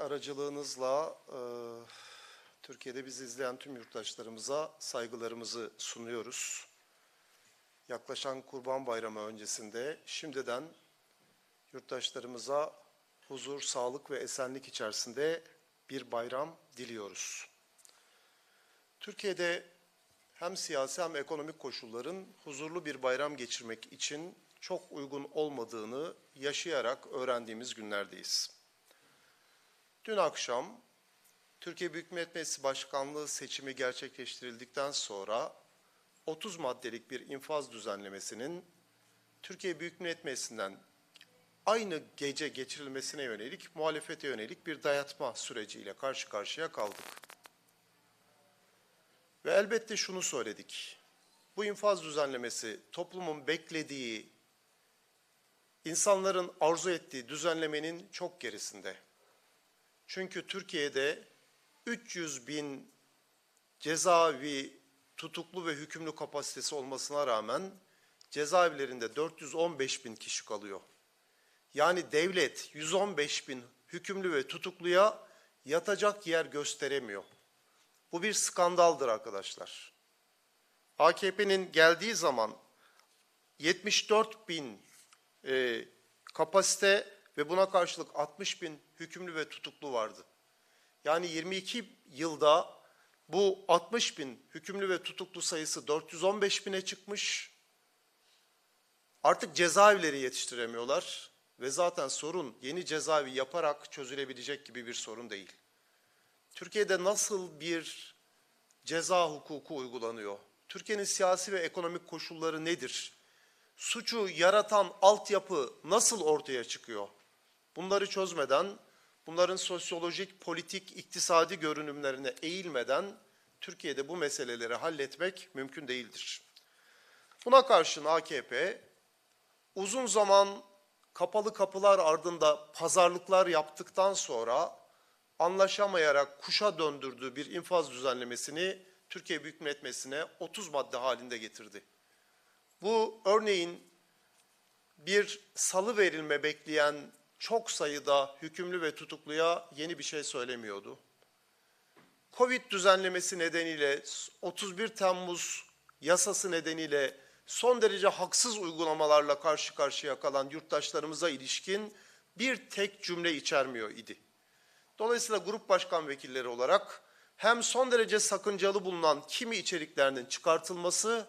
aracılığınızla e, Türkiye'de bizi izleyen tüm yurttaşlarımıza saygılarımızı sunuyoruz. Yaklaşan Kurban Bayramı öncesinde şimdiden yurttaşlarımıza huzur, sağlık ve esenlik içerisinde bir bayram diliyoruz. Türkiye'de hem siyasi hem ekonomik koşulların huzurlu bir bayram geçirmek için çok uygun olmadığını yaşayarak öğrendiğimiz günlerdeyiz. Dün akşam Türkiye Büyük Millet Meclisi Başkanlığı seçimi gerçekleştirildikten sonra 30 maddelik bir infaz düzenlemesinin Türkiye Büyük Millet Meclisi'nden aynı gece geçirilmesine yönelik, muhalefete yönelik bir dayatma süreciyle karşı karşıya kaldık. Ve elbette şunu söyledik. Bu infaz düzenlemesi toplumun beklediği, insanların arzu ettiği düzenlemenin çok gerisinde. Çünkü Türkiye'de 300 bin cezaevi tutuklu ve hükümlü kapasitesi olmasına rağmen cezaevlerinde 415 bin kişi kalıyor. Yani devlet 115 bin hükümlü ve tutukluya yatacak yer gösteremiyor. Bu bir skandaldır arkadaşlar. AKP'nin geldiği zaman 74 bin e, kapasite ve buna karşılık 60 bin hükümlü ve tutuklu vardı. Yani 22 yılda bu 60 bin hükümlü ve tutuklu sayısı 415 bine çıkmış. Artık cezaevleri yetiştiremiyorlar ve zaten sorun yeni cezaevi yaparak çözülebilecek gibi bir sorun değil. Türkiye'de nasıl bir ceza hukuku uygulanıyor? Türkiye'nin siyasi ve ekonomik koşulları nedir? Suçu yaratan altyapı nasıl ortaya çıkıyor? Bunları çözmeden, bunların sosyolojik, politik, iktisadi görünümlerine eğilmeden Türkiye'de bu meseleleri halletmek mümkün değildir. Buna karşın AKP uzun zaman kapalı kapılar ardında pazarlıklar yaptıktan sonra anlaşamayarak kuşa döndürdüğü bir infaz düzenlemesini Türkiye Büyük Millet Meclisi'ne 30 madde halinde getirdi. Bu örneğin bir salı verilme bekleyen çok sayıda hükümlü ve tutukluya yeni bir şey söylemiyordu. Covid düzenlemesi nedeniyle 31 Temmuz yasası nedeniyle son derece haksız uygulamalarla karşı karşıya kalan yurttaşlarımıza ilişkin bir tek cümle içermiyor idi. Dolayısıyla grup başkan vekilleri olarak hem son derece sakıncalı bulunan kimi içeriklerinin çıkartılması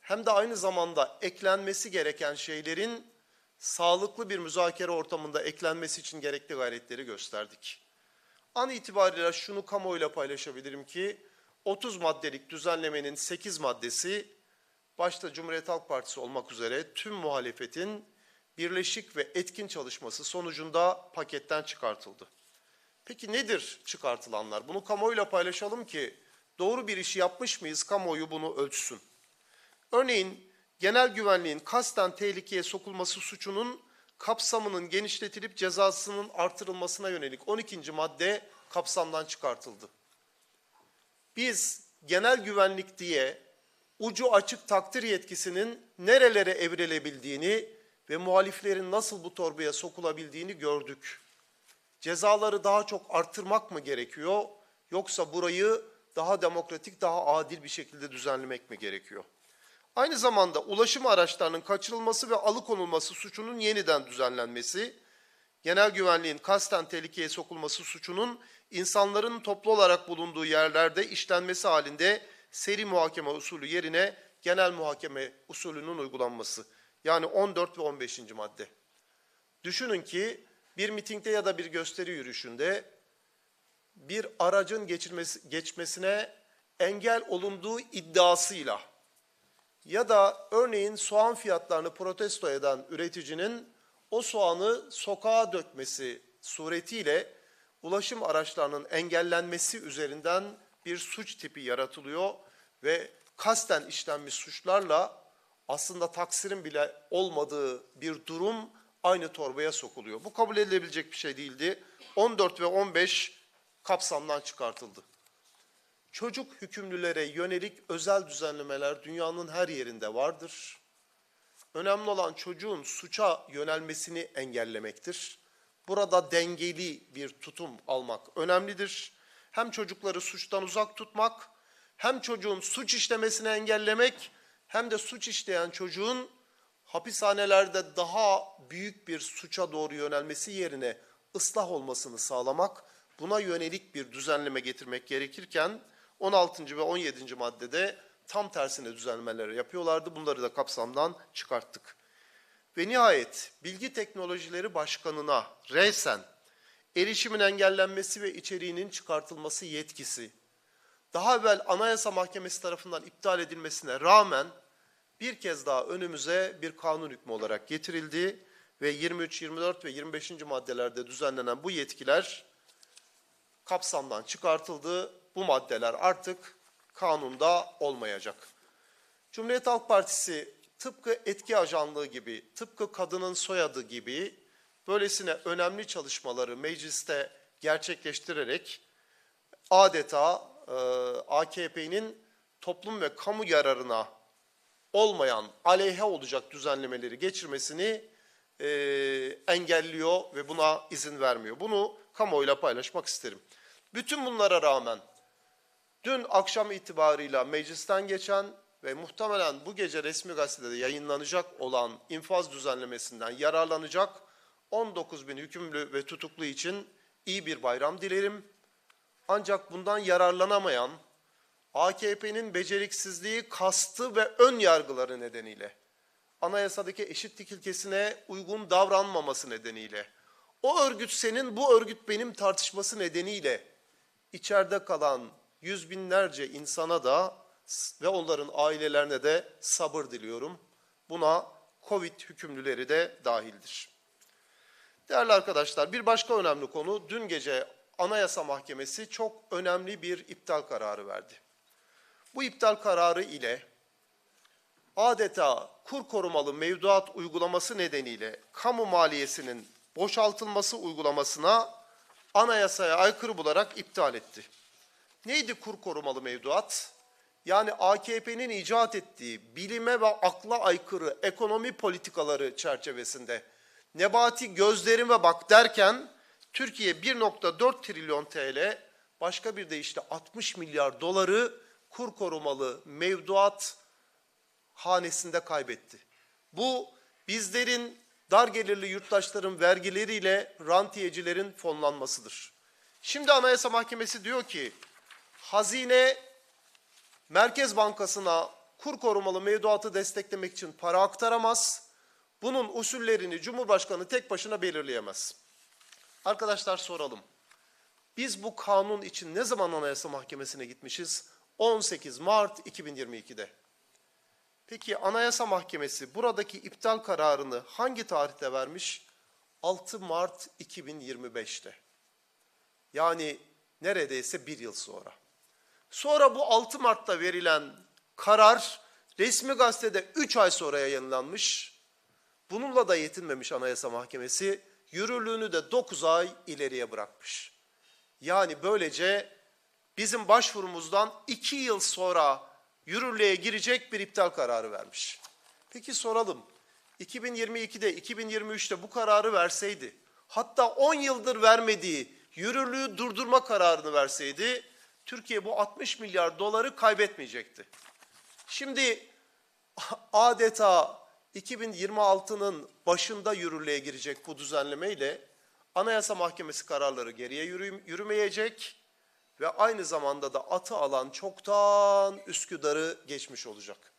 hem de aynı zamanda eklenmesi gereken şeylerin sağlıklı bir müzakere ortamında eklenmesi için gerekli gayretleri gösterdik. An itibariyle şunu kamuoyuyla paylaşabilirim ki 30 maddelik düzenlemenin 8 maddesi başta Cumhuriyet Halk Partisi olmak üzere tüm muhalefetin birleşik ve etkin çalışması sonucunda paketten çıkartıldı. Peki nedir çıkartılanlar? Bunu kamuoyuyla paylaşalım ki doğru bir işi yapmış mıyız? Kamuoyu bunu ölçsün. Örneğin genel güvenliğin kasten tehlikeye sokulması suçunun kapsamının genişletilip cezasının artırılmasına yönelik 12. madde kapsamdan çıkartıldı. Biz genel güvenlik diye ucu açık takdir yetkisinin nerelere evrilebildiğini ve muhaliflerin nasıl bu torbaya sokulabildiğini gördük. Cezaları daha çok artırmak mı gerekiyor yoksa burayı daha demokratik, daha adil bir şekilde düzenlemek mi gerekiyor? Aynı zamanda ulaşım araçlarının kaçırılması ve alıkonulması suçunun yeniden düzenlenmesi, genel güvenliğin kasten tehlikeye sokulması suçunun insanların toplu olarak bulunduğu yerlerde işlenmesi halinde seri muhakeme usulü yerine genel muhakeme usulünün uygulanması. Yani 14 ve 15. madde. Düşünün ki bir mitingde ya da bir gösteri yürüyüşünde bir aracın geçirmesi, geçmesine engel olunduğu iddiasıyla ya da örneğin soğan fiyatlarını protesto eden üreticinin o soğanı sokağa dökmesi suretiyle ulaşım araçlarının engellenmesi üzerinden bir suç tipi yaratılıyor ve kasten işlenmiş suçlarla aslında taksirin bile olmadığı bir durum aynı torbaya sokuluyor. Bu kabul edilebilecek bir şey değildi. 14 ve 15 kapsamdan çıkartıldı. Çocuk hükümlülere yönelik özel düzenlemeler dünyanın her yerinde vardır. Önemli olan çocuğun suça yönelmesini engellemektir. burada dengeli bir tutum almak önemlidir. Hem çocukları suçtan uzak tutmak, hem çocuğun suç işlemesini engellemek, hem de suç işleyen çocuğun hapishanelerde daha büyük bir suça doğru yönelmesi yerine ıslah olmasını sağlamak, buna yönelik bir düzenleme getirmek gerekirken 16. ve 17. maddede tam tersine düzenlemeleri yapıyorlardı. Bunları da kapsamdan çıkarttık. Ve nihayet Bilgi Teknolojileri Başkanı'na resen erişimin engellenmesi ve içeriğinin çıkartılması yetkisi daha evvel Anayasa Mahkemesi tarafından iptal edilmesine rağmen bir kez daha önümüze bir kanun hükmü olarak getirildi ve 23, 24 ve 25. maddelerde düzenlenen bu yetkiler kapsamdan çıkartıldı. Bu maddeler artık kanunda olmayacak. Cumhuriyet Halk Partisi tıpkı etki ajanlığı gibi, tıpkı kadının soyadı gibi böylesine önemli çalışmaları mecliste gerçekleştirerek adeta e, AKP'nin toplum ve kamu yararına olmayan, aleyhe olacak düzenlemeleri geçirmesini e, engelliyor ve buna izin vermiyor. Bunu kamuoyuyla paylaşmak isterim. Bütün bunlara rağmen dün akşam itibarıyla meclisten geçen ve muhtemelen bu gece resmi gazetede yayınlanacak olan infaz düzenlemesinden yararlanacak 19 bin hükümlü ve tutuklu için iyi bir bayram dilerim. Ancak bundan yararlanamayan AKP'nin beceriksizliği, kastı ve ön yargıları nedeniyle anayasadaki eşitlik ilkesine uygun davranmaması nedeniyle o örgüt senin, bu örgüt benim tartışması nedeniyle içeride kalan yüz binlerce insana da ve onların ailelerine de sabır diliyorum. Buna Covid hükümlüleri de dahildir. Değerli arkadaşlar bir başka önemli konu dün gece Anayasa Mahkemesi çok önemli bir iptal kararı verdi. Bu iptal kararı ile adeta kur korumalı mevduat uygulaması nedeniyle kamu maliyesinin boşaltılması uygulamasına anayasaya aykırı bularak iptal etti. Neydi kur korumalı mevduat? Yani AKP'nin icat ettiği bilime ve akla aykırı ekonomi politikaları çerçevesinde Nebati gözlerime bak derken Türkiye 1.4 trilyon TL başka bir deyişle 60 milyar doları kur korumalı mevduat hanesinde kaybetti. Bu bizlerin dar gelirli yurttaşların vergileriyle rantiyecilerin fonlanmasıdır. Şimdi Anayasa Mahkemesi diyor ki hazine Merkez Bankası'na kur korumalı mevduatı desteklemek için para aktaramaz. Bunun usullerini Cumhurbaşkanı tek başına belirleyemez. Arkadaşlar soralım. Biz bu kanun için ne zaman Anayasa Mahkemesi'ne gitmişiz? 18 Mart 2022'de. Peki Anayasa Mahkemesi buradaki iptal kararını hangi tarihte vermiş? 6 Mart 2025'te. Yani neredeyse bir yıl sonra. Sonra bu 6 Mart'ta verilen karar resmi gazetede 3 ay sonra yayınlanmış. Bununla da yetinmemiş Anayasa Mahkemesi. Yürürlüğünü de 9 ay ileriye bırakmış. Yani böylece bizim başvurumuzdan 2 yıl sonra yürürlüğe girecek bir iptal kararı vermiş. Peki soralım. 2022'de, 2023'te bu kararı verseydi, hatta 10 yıldır vermediği yürürlüğü durdurma kararını verseydi, Türkiye bu 60 milyar doları kaybetmeyecekti. Şimdi adeta 2026'nın başında yürürlüğe girecek bu düzenlemeyle Anayasa Mahkemesi kararları geriye yürümeyecek ve aynı zamanda da atı alan çoktan Üsküdar'ı geçmiş olacak.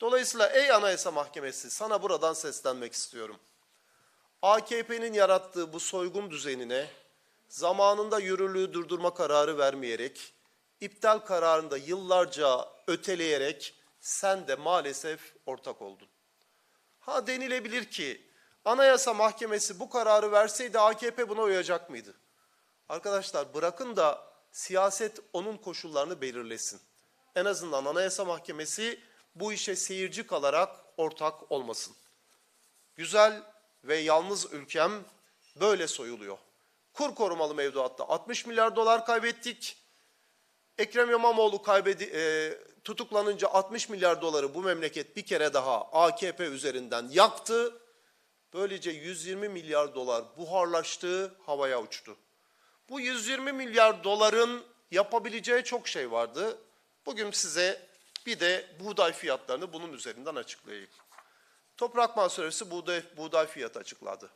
Dolayısıyla ey Anayasa Mahkemesi sana buradan seslenmek istiyorum. AKP'nin yarattığı bu soygun düzenine zamanında yürürlüğü durdurma kararı vermeyerek, iptal kararında yıllarca öteleyerek sen de maalesef ortak oldun. Ha denilebilir ki Anayasa Mahkemesi bu kararı verseydi AKP buna uyacak mıydı? Arkadaşlar bırakın da siyaset onun koşullarını belirlesin. En azından Anayasa Mahkemesi bu işe seyirci kalarak ortak olmasın. Güzel ve yalnız ülkem böyle soyuluyor. Kur korumalı mevduatta 60 milyar dolar kaybettik. Ekrem İmamoğlu kaybedi, e, tutuklanınca 60 milyar doları bu memleket bir kere daha AKP üzerinden yaktı. Böylece 120 milyar dolar buharlaştığı havaya uçtu. Bu 120 milyar doların yapabileceği çok şey vardı. Bugün size bir de buğday fiyatlarını bunun üzerinden açıklayayım. Toprak Mahsulesi buğday, buğday fiyatı açıkladı.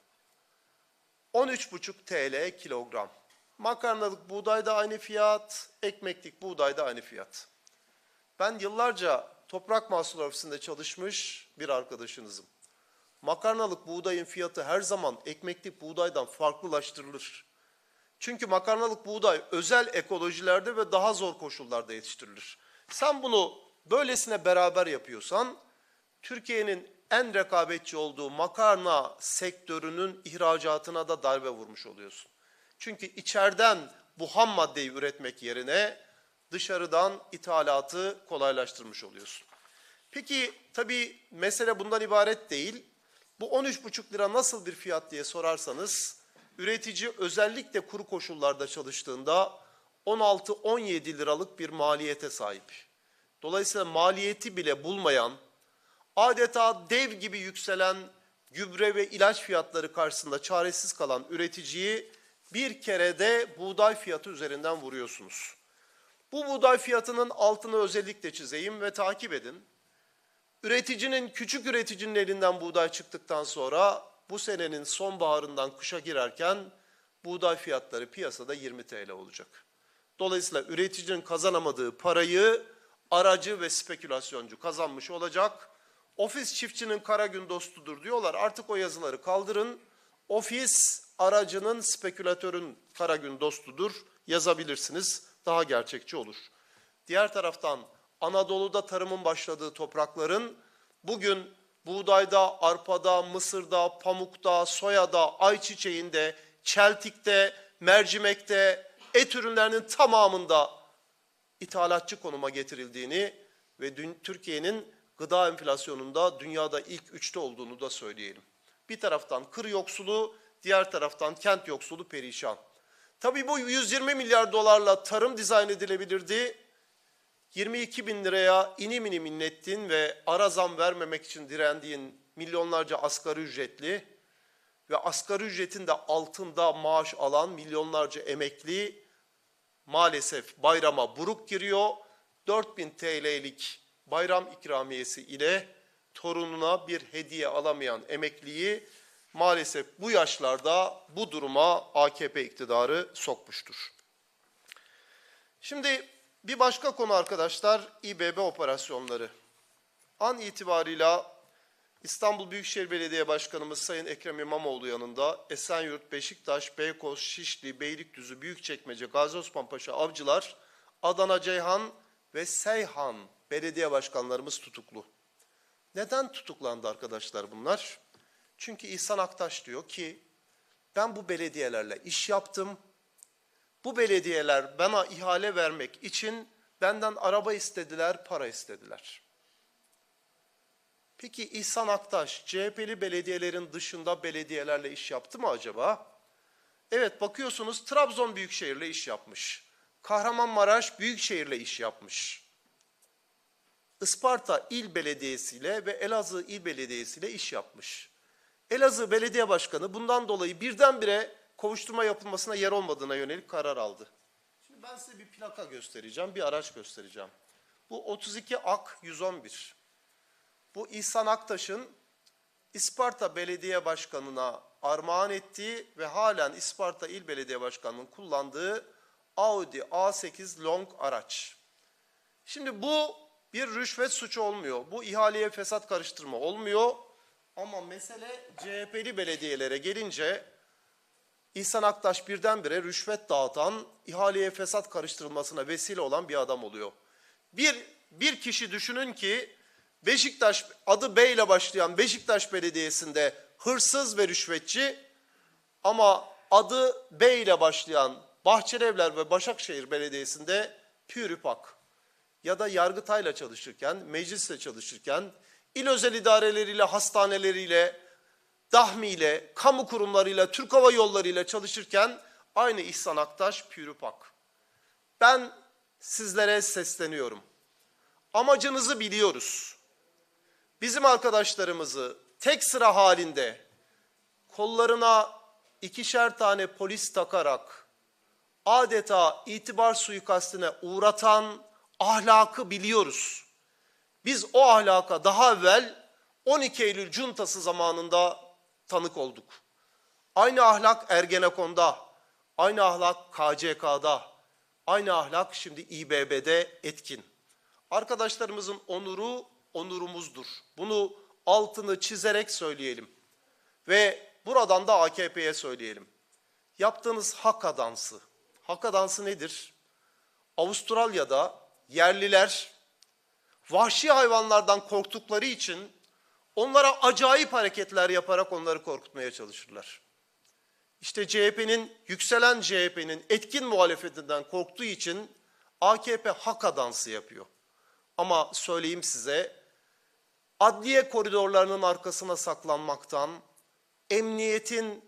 13,5 TL kilogram. Makarnalık buğday da aynı fiyat, ekmeklik buğday da aynı fiyat. Ben yıllarca Toprak Mahsul Ofisi'nde çalışmış bir arkadaşınızım. Makarnalık buğdayın fiyatı her zaman ekmeklik buğdaydan farklılaştırılır. Çünkü makarnalık buğday özel ekolojilerde ve daha zor koşullarda yetiştirilir. Sen bunu böylesine beraber yapıyorsan Türkiye'nin en rekabetçi olduğu makarna sektörünün ihracatına da darbe vurmuş oluyorsun. Çünkü içeriden bu ham maddeyi üretmek yerine dışarıdan ithalatı kolaylaştırmış oluyorsun. Peki tabii mesele bundan ibaret değil. Bu 13,5 lira nasıl bir fiyat diye sorarsanız üretici özellikle kuru koşullarda çalıştığında 16-17 liralık bir maliyete sahip. Dolayısıyla maliyeti bile bulmayan, adeta dev gibi yükselen gübre ve ilaç fiyatları karşısında çaresiz kalan üreticiyi bir kerede buğday fiyatı üzerinden vuruyorsunuz. Bu buğday fiyatının altını özellikle çizeyim ve takip edin. Üreticinin, küçük üreticinin elinden buğday çıktıktan sonra bu senenin sonbaharından kışa girerken buğday fiyatları piyasada 20 TL olacak. Dolayısıyla üreticinin kazanamadığı parayı aracı ve spekülasyoncu kazanmış olacak. Ofis çiftçinin kara gün dostudur diyorlar. Artık o yazıları kaldırın. Ofis aracının spekülatörün kara gün dostudur yazabilirsiniz. Daha gerçekçi olur. Diğer taraftan Anadolu'da tarımın başladığı toprakların bugün buğdayda, arpada, mısırda, pamukta, soyada, ayçiçeğinde, çeltikte, mercimekte, et ürünlerinin tamamında ithalatçı konuma getirildiğini ve Türkiye'nin gıda enflasyonunda dünyada ilk üçte olduğunu da söyleyelim. Bir taraftan kır yoksulu, diğer taraftan kent yoksulu perişan. Tabii bu 120 milyar dolarla tarım dizayn edilebilirdi. 22 bin liraya inim inim inlettin ve ara zam vermemek için direndiğin milyonlarca asgari ücretli ve asgari ücretin de altında maaş alan milyonlarca emekli maalesef bayrama buruk giriyor. 4000 TL'lik bayram ikramiyesi ile torununa bir hediye alamayan emekliyi maalesef bu yaşlarda bu duruma AKP iktidarı sokmuştur. Şimdi bir başka konu arkadaşlar İBB operasyonları. An itibarıyla İstanbul Büyükşehir Belediye Başkanımız Sayın Ekrem İmamoğlu yanında Esenyurt, Beşiktaş, Beykoz, Şişli, Beylikdüzü, Büyükçekmece, Gazi Osman Avcılar, Adana, Ceyhan ve Seyhan belediye başkanlarımız tutuklu. Neden tutuklandı arkadaşlar bunlar? Çünkü İhsan Aktaş diyor ki ben bu belediyelerle iş yaptım. Bu belediyeler bana ihale vermek için benden araba istediler, para istediler. Peki İhsan Aktaş CHP'li belediyelerin dışında belediyelerle iş yaptı mı acaba? Evet bakıyorsunuz Trabzon Büyükşehir'le iş yapmış. Kahramanmaraş Büyükşehir'le iş yapmış. Isparta İl Belediyesi ile ve Elazığ İl Belediyesi ile iş yapmış. Elazığ Belediye Başkanı bundan dolayı birdenbire kovuşturma yapılmasına yer olmadığına yönelik karar aldı. Şimdi ben size bir plaka göstereceğim, bir araç göstereceğim. Bu 32 AK 111. Bu İhsan Aktaş'ın İsparta Belediye Başkanı'na armağan ettiği ve halen İsparta İl Belediye Başkanı'nın kullandığı Audi A8 Long araç. Şimdi bu bir rüşvet suçu olmuyor. Bu ihaleye fesat karıştırma olmuyor. Ama mesele CHP'li belediyelere gelince İhsan Aktaş birdenbire rüşvet dağıtan, ihaleye fesat karıştırılmasına vesile olan bir adam oluyor. Bir, bir kişi düşünün ki Beşiktaş adı B ile başlayan Beşiktaş Belediyesi'nde hırsız ve rüşvetçi ama adı B ile başlayan Bahçelievler ve Başakşehir Belediyesi'nde pürüpak ya da Yargıtay'la çalışırken, meclisle çalışırken, il özel idareleriyle, hastaneleriyle, dahmiyle, kamu kurumlarıyla, Türk Hava Yolları'yla çalışırken aynı İhsan Aktaş pürüpak. Ben sizlere sesleniyorum. Amacınızı biliyoruz. Bizim arkadaşlarımızı tek sıra halinde kollarına ikişer tane polis takarak adeta itibar suikastine uğratan ahlakı biliyoruz. Biz o ahlaka daha evvel 12 Eylül cuntası zamanında tanık olduk. Aynı ahlak Ergenekon'da, aynı ahlak KCK'da, aynı ahlak şimdi İBB'de etkin. Arkadaşlarımızın onuru onurumuzdur. Bunu altını çizerek söyleyelim. Ve buradan da AKP'ye söyleyelim. Yaptığınız haka dansı. Haka dansı nedir? Avustralya'da yerliler vahşi hayvanlardan korktukları için onlara acayip hareketler yaparak onları korkutmaya çalışırlar. İşte CHP'nin, yükselen CHP'nin etkin muhalefetinden korktuğu için AKP haka dansı yapıyor. Ama söyleyeyim size, adliye koridorlarının arkasına saklanmaktan, emniyetin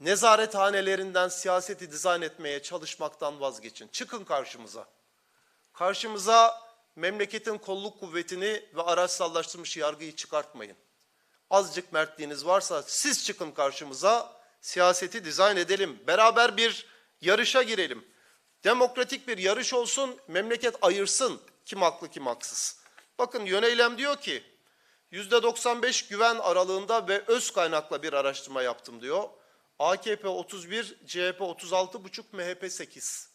nezarethanelerinden siyaseti dizayn etmeye çalışmaktan vazgeçin. Çıkın karşımıza. Karşımıza memleketin kolluk kuvvetini ve araçsallaştırmış yargıyı çıkartmayın. Azıcık mertliğiniz varsa siz çıkın karşımıza, siyaseti dizayn edelim. Beraber bir yarışa girelim. Demokratik bir yarış olsun, memleket ayırsın kim haklı kim haksız. Bakın Yöneylem diyor ki, %95 güven aralığında ve öz kaynakla bir araştırma yaptım diyor. AKP 31, CHP 36,5, MHP 8.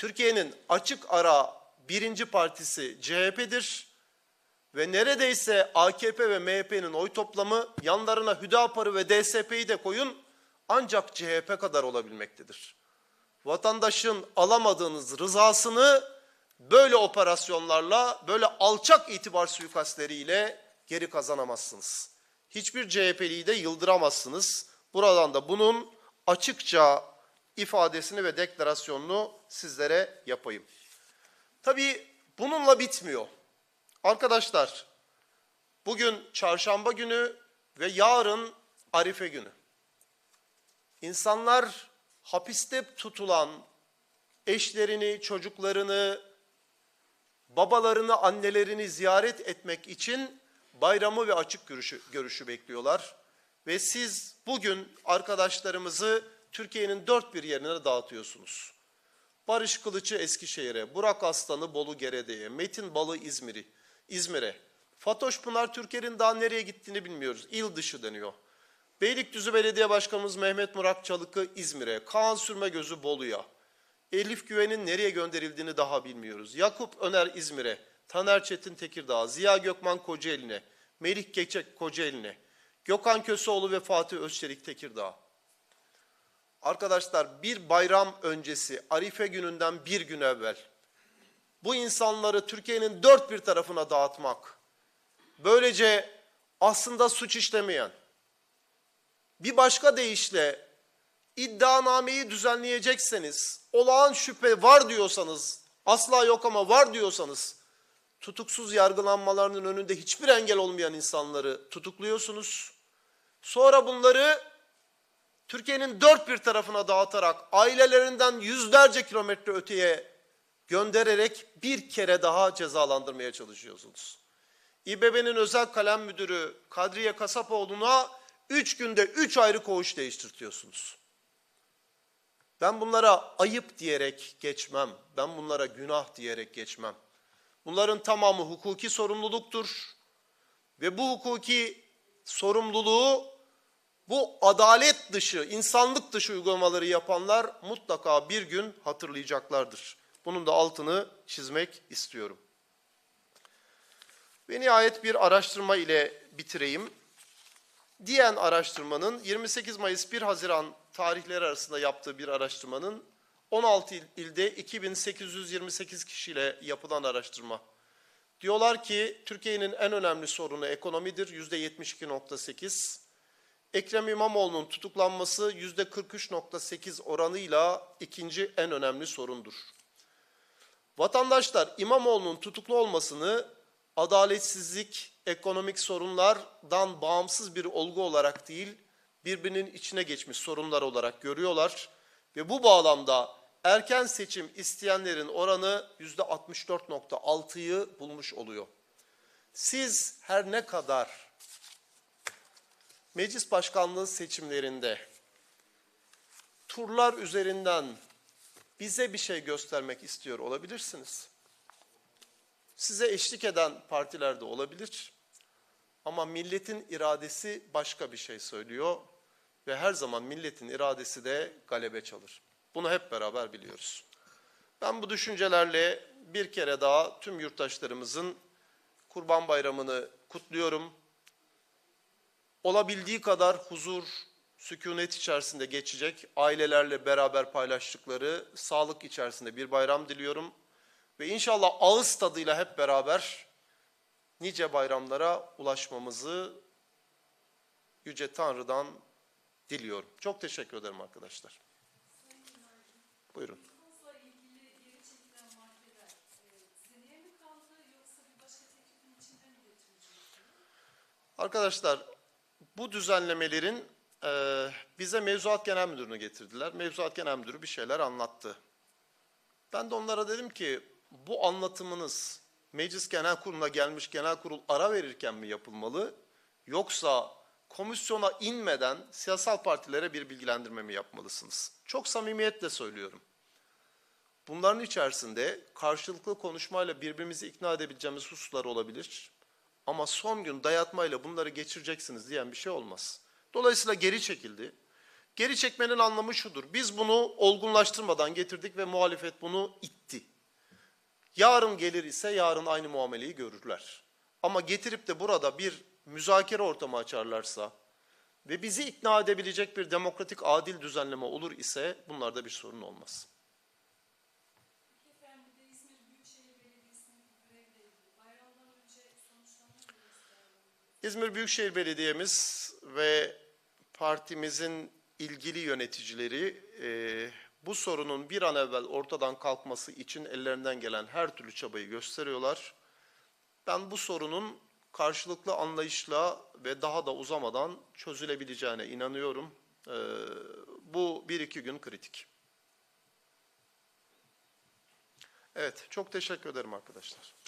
Türkiye'nin açık ara birinci partisi CHP'dir ve neredeyse AKP ve MHP'nin oy toplamı yanlarına Hüdapar'ı ve DSP'yi de koyun ancak CHP kadar olabilmektedir. Vatandaşın alamadığınız rızasını böyle operasyonlarla, böyle alçak itibar suikastleriyle geri kazanamazsınız. Hiçbir CHP'liyi de yıldıramazsınız. Buradan da bunun açıkça ifadesini ve deklarasyonunu sizlere yapayım. Tabii bununla bitmiyor. Arkadaşlar, bugün çarşamba günü ve yarın Arife günü. İnsanlar hapiste tutulan eşlerini, çocuklarını, babalarını, annelerini ziyaret etmek için bayramı ve açık görüşü, görüşü bekliyorlar. Ve siz bugün arkadaşlarımızı Türkiye'nin dört bir yerine dağıtıyorsunuz. Barış Kılıç'ı Eskişehir'e, Burak Aslan'ı Bolu Gerede'ye, Metin Balı İzmir'i, İzmir'e. Fatoş Pınar Türker'in daha nereye gittiğini bilmiyoruz. İl dışı deniyor. Beylikdüzü Belediye Başkanımız Mehmet Murat Çalık'ı İzmir'e, Kaan Sürmegöz'ü Bolu'ya. Elif Güven'in nereye gönderildiğini daha bilmiyoruz. Yakup Öner İzmir'e, Taner Çetin Tekirdağ, Ziya Gökman Kocaeli'ne, Melih Geçek Kocaeli'ne, Gökhan Köseoğlu ve Fatih Özçelik Tekirdağ. Arkadaşlar bir bayram öncesi Arife gününden bir gün evvel bu insanları Türkiye'nin dört bir tarafına dağıtmak, böylece aslında suç işlemeyen, bir başka deyişle iddianameyi düzenleyecekseniz, olağan şüphe var diyorsanız, asla yok ama var diyorsanız, tutuksuz yargılanmalarının önünde hiçbir engel olmayan insanları tutukluyorsunuz. Sonra bunları Türkiye'nin dört bir tarafına dağıtarak ailelerinden yüzlerce kilometre öteye göndererek bir kere daha cezalandırmaya çalışıyorsunuz. İBB'nin özel kalem müdürü Kadriye Kasapoğlu'na üç günde üç ayrı koğuş değiştirtiyorsunuz. Ben bunlara ayıp diyerek geçmem. Ben bunlara günah diyerek geçmem. Bunların tamamı hukuki sorumluluktur. Ve bu hukuki sorumluluğu bu adalet dışı, insanlık dışı uygulamaları yapanlar mutlaka bir gün hatırlayacaklardır. Bunun da altını çizmek istiyorum. Ve nihayet bir araştırma ile bitireyim. Diyen araştırmanın 28 Mayıs 1 Haziran tarihleri arasında yaptığı bir araştırmanın 16 ilde 2828 kişiyle yapılan araştırma. Diyorlar ki Türkiye'nin en önemli sorunu ekonomidir %72.8. Ekrem İmamoğlu'nun tutuklanması %43.8 oranıyla ikinci en önemli sorundur. Vatandaşlar İmamoğlu'nun tutuklu olmasını adaletsizlik, ekonomik sorunlardan bağımsız bir olgu olarak değil, birbirinin içine geçmiş sorunlar olarak görüyorlar. Ve bu bağlamda erken seçim isteyenlerin oranı yüzde 64.6'yı bulmuş oluyor. Siz her ne kadar meclis başkanlığı seçimlerinde turlar üzerinden bize bir şey göstermek istiyor olabilirsiniz. Size eşlik eden partiler de olabilir. Ama milletin iradesi başka bir şey söylüyor ve her zaman milletin iradesi de galebe çalır. Bunu hep beraber biliyoruz. Ben bu düşüncelerle bir kere daha tüm yurttaşlarımızın Kurban Bayramı'nı kutluyorum. Olabildiği kadar huzur, sükunet içerisinde geçecek, ailelerle beraber paylaştıkları sağlık içerisinde bir bayram diliyorum. Ve inşallah ağız tadıyla hep beraber nice bayramlara ulaşmamızı Yüce Tanrı'dan diliyorum. Çok teşekkür ederim arkadaşlar. Buyurun. Arkadaşlar bu düzenlemelerin e, bize Mevzuat Genel Müdürü'nü getirdiler. Mevzuat Genel Müdürü bir şeyler anlattı. Ben de onlara dedim ki bu anlatımınız Meclis Genel Kurulu'na gelmiş genel kurul ara verirken mi yapılmalı yoksa komisyona inmeden siyasal partilere bir bilgilendirme mi yapmalısınız? Çok samimiyetle söylüyorum. Bunların içerisinde karşılıklı konuşmayla birbirimizi ikna edebileceğimiz hususlar olabilir. Ama son gün dayatmayla bunları geçireceksiniz diyen bir şey olmaz. Dolayısıyla geri çekildi. Geri çekmenin anlamı şudur. Biz bunu olgunlaştırmadan getirdik ve muhalefet bunu itti. Yarın gelir ise yarın aynı muameleyi görürler. Ama getirip de burada bir müzakere ortamı açarlarsa ve bizi ikna edebilecek bir demokratik adil düzenleme olur ise bunlarda bir sorun olmaz. Peki efendim bir de İzmir Büyükşehir Belediyesi'nin grevle ilgili bayramdan önce sonuçlanma göre İzmir Büyükşehir Belediye'miz ve partimizin ilgili yöneticileri e, bu sorunun bir an evvel ortadan kalkması için ellerinden gelen her türlü çabayı gösteriyorlar. Ben bu sorunun karşılıklı anlayışla ve daha da uzamadan çözülebileceğine inanıyorum. E, bu bir iki gün kritik. Evet, çok teşekkür ederim arkadaşlar.